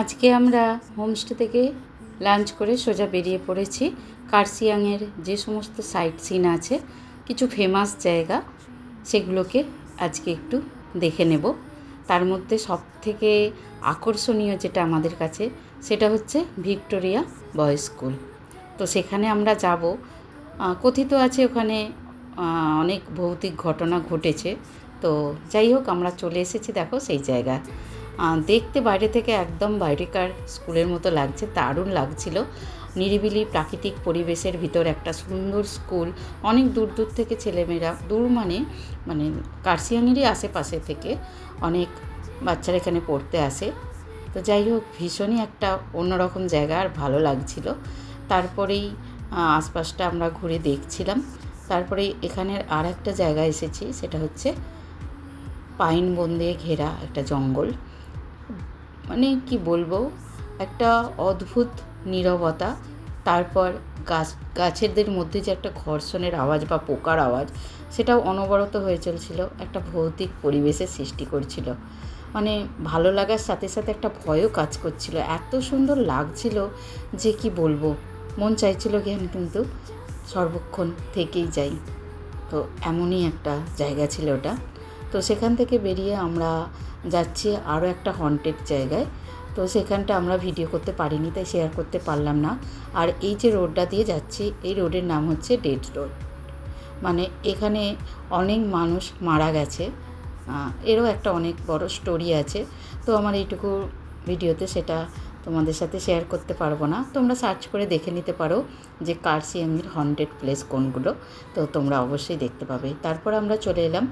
আজকে আমরা হোমস্টে থেকে লাঞ্চ করে সোজা বেরিয়ে পড়েছি। কার্সিয়াংয়ের যে সমস্ত সাইট সিন আছে, কিছু ফেমাস জায়গা, সেগুলোকে আজকে একটু দেখে নেব। তার মধ্যে সব থেকে আকর্ষণীয় যেটা আমাদের কাছে, সেটা হচ্ছে ভিক্টোরিয়া বয়েজ স্কুল। তো সেখানে আমরা যাব। কথিত আছে ওখানে অনেক ভৌতিক ঘটনা ঘটেছে। তো যাই হোক, আমরা চলে এসেছি, দেখো সেই জায়গায়। দেখতে বাইরে থেকে একদম বাইরেকার স্কুলের মতো লাগছে, দারুণ লাগছিল। নিরিবিলি প্রাকৃতিক পরিবেশের ভিতর একটা সুন্দর স্কুল। অনেক দূর দূর থেকে ছেলেমেয়েরা, দূর মানে মানে কার্সিয়াংয়েরই আশেপাশে থেকে অনেক বাচ্চারা এখানে পড়তে আসে। তো যাই হোক, ভীষণই একটা অন্যরকম জায়গা আর ভালো লাগছিল। তারপরেই আশপাশটা আমরা ঘুরে দেখছিলাম। তারপরে এখানের আর একটা জায়গা এসেছি, সেটা হচ্ছে পাইন বন দিয়ে ঘেরা একটা জঙ্গল। মানে কি বলব, একটা অদ্ভুত নীরবতা, তারপর গাছ, গাছেদের মধ্যে যে একটা ঘর্ষণের আওয়াজ বা পোকার আওয়াজ, সেটাও অনবরত হয়ে চলছিল, একটা ভৌতিক পরিবেশের সৃষ্টি করছিল। মানে ভালো লাগার সাথে সাথে একটা ভয়ও কাজ করছিল। এত সুন্দর লাগছিল যে কি বলব, মন চাইছিল জ্ঞান কিন্তু সর্বক্ষণ থেকেই যাই। তো এমনই একটা জায়গা ছিল ওটা। তো সেখান থেকে বেরিয়ে আমরা যাচ্ছি আরও একটা হন্টেড জায়গায়। তো সেখানটা আমরা ভিডিও করতে পারিনি, তাই শেয়ার করতে পারলাম না। আর এই যে রোডটা দিয়ে যাচ্ছি, এই রোডের নাম হচ্ছে ডেড রোড মানে এখানে অনেক মানুষ মারা গেছে। এরও একটা অনেক বড় স্টোরি আছে। তো আমার এইটুকু ভিডিওতে সেটা তোমাদের সাথে শেয়ার করতে পারব না। তোমরা সার্চ করে দেখে নিতে পারো যে কার্সিয়াংয়ের হন্টেড প্লেস কোনগুলো। তো তোমরা অবশ্যই দেখতে পাবে। তারপর আমরা চলে এলাম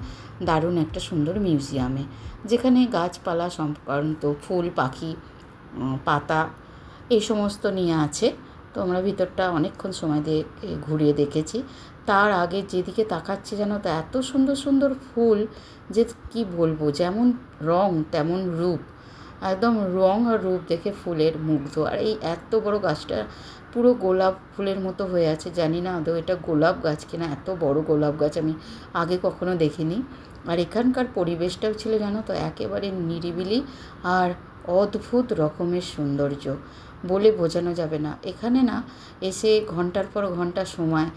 দারুণ একটা সুন্দর মিউজিয়ামে যেখানে গাছপালা সংক্রান্ত ফুল, পাখি পাতা এই সমস্ত নিয়ে আছে। তো আমরা ভিতরটা অনেকক্ষণ সময় দিয়ে ঘুরিয়ে দেখেছি। তার আগে যেদিকে তাকাচ্ছি যেন তো, এত সুন্দর সুন্দর ফুল যে কি বলব, যেমন রং, তেমন রূপ। একদম রং আর রূপ দেখে ফুলের মুগ্ধ। আর এই এত বড় গাছটা পুরো গোলাপ ফুলের মতো হয়ে আছে, জানি না আদৌ এটা গোলাপ গাছ কিনা, এত বড় গোলাপ গাছ আমি আগে কখনো দেখিনি। আর এখানকার পরিবেশটাও ছিল জানো তো, একেবারে নিরিবিলি আর অদ্ভুত রকমের সৌন্দর্য বলে বোঝানো যাবে না। এখানে না এসে ঘণ্টার পর ঘণ্টা সময়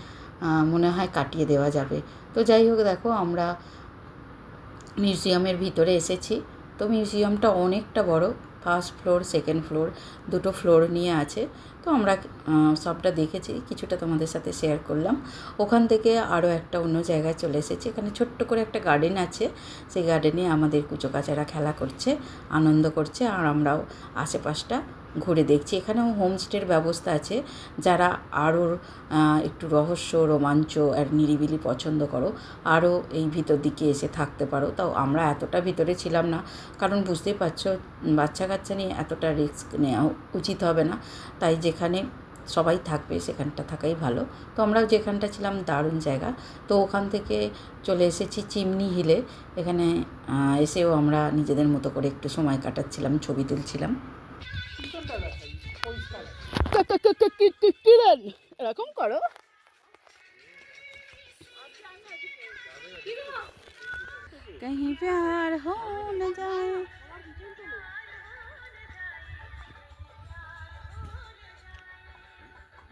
মনে হয় কাটিয়ে দেওয়া যাবে। তো যাই হোক দেখো, আমরা মিউজিয়ামের ভিতরে এসেছি। তো মিউজিয়ামটা অনেকটা বড় ফার্স্ট ফ্লোর সেকেন্ড ফ্লোর দুটো ফ্লোর নিয়ে আছে। তো আমরা সবটা দেখেছি, কিছুটা তোমাদের সাথে শেয়ার করলাম। ওখান থেকে আরও একটা অন্য জায়গায় চলে এসেছি। এখানে ছোট্ট করে একটা গার্ডেন আছে। সেই গার্ডেনে আমাদের কুচোকাচারা খেলা করছে, আনন্দ করছে, আর আমরাও আশেপাশটা ঘুরে দেখছি। এখানেও হোমস্টের ব্যবস্থা আছে। যারা আরও একটু রহস্য, রোমাঞ্চ আর নিরিবিলি পছন্দ করো আরও এই ভিতর দিকে এসে থাকতে পারো। তাও আমরা এতটা ভিতরে ছিলাম না। কারণ বুঝতেই পারছ বাচ্চা কাচ্চা নিয়ে এতটা রিস্ক নেওয়া উচিত হবে না। তাই যেখানে সবাই থাকবে, সেখানটা থাকাই ভালো। তো আমরা যেখানটা ছিলাম, দারুণ জায়গা। তো ওখান থেকে চলে এসেছি চিমনি হিলে। এখানে এসেও আমরা নিজেদের মতো করে একটু সময় কাটাচ্ছিলাম, ছবি তুলছিলাম। কিরণ এরকম করো कहीं प्यार हो न जाए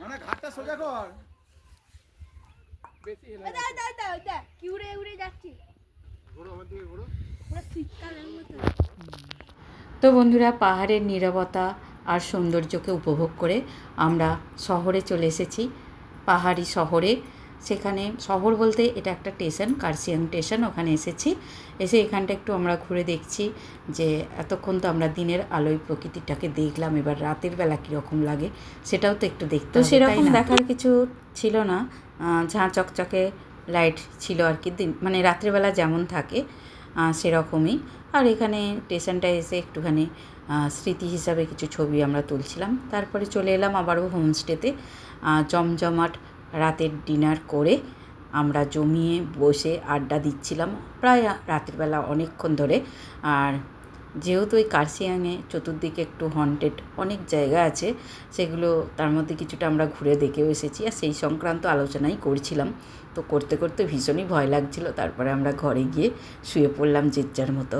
মানে ঘাটটা সোজা কর কি উড়ে উড়ে যাচ্ছি ঘোরো আমার দিকে ঘোরো পুরো শীতকালের মতো তো বন্ধুরা পাহাড়ের নীরবতা আর সৌন্দর্যকে উপভোগ করে আমরা শহরে চলে এসেছি পাহাড়ি শহরে। সেখানে শহর বলতে এটা একটা স্টেশন কার্সিয়াং স্টেশন ওখানে এসেছি। এসে এখানটা একটু আমরা ঘুরে দেখছি যে এতক্ষণ তো আমরা দিনের আলোয় প্রকৃতিটাকে দেখলাম এবার রাতের বেলা কীরকম লাগে সেটাও তো একটু দেখতে সেরকম দেখার কিছু ছিল না। ঝাঁ চকচকে লাইট ছিল আর কি দিন মানে রাত্রিবেলা যেমন থাকে সেরকমই। আর এখানে স্টেশনটায় এসে একটুখানি স্মৃতি হিসাবে কিছু ছবি আমরা তুলছিলাম। তারপরে চলে এলাম আবারও হোমস্টেতে জমজমাট রাতের ডিনার করে আমরা জমিয়ে বসে আড্ডা দিচ্ছিলাম প্রায় রাতের বেলা অনেকক্ষণ ধরে। আর যেহেতু ওই কার্সিয়াংয়ে চতুর্দিকে একটু হন্টেড অনেক জায়গা আছে, সেগুলো তার মধ্যে কিছুটা আমরা ঘুরে দেখেও এসেছি। আর সেই সংক্রান্ত আলোচনাই করছিলাম। তো করতে করতে ভীষণই ভয় লাগছিল। তারপরে আমরা ঘরে গিয়ে শুয়ে পড়লাম যে যার মতো।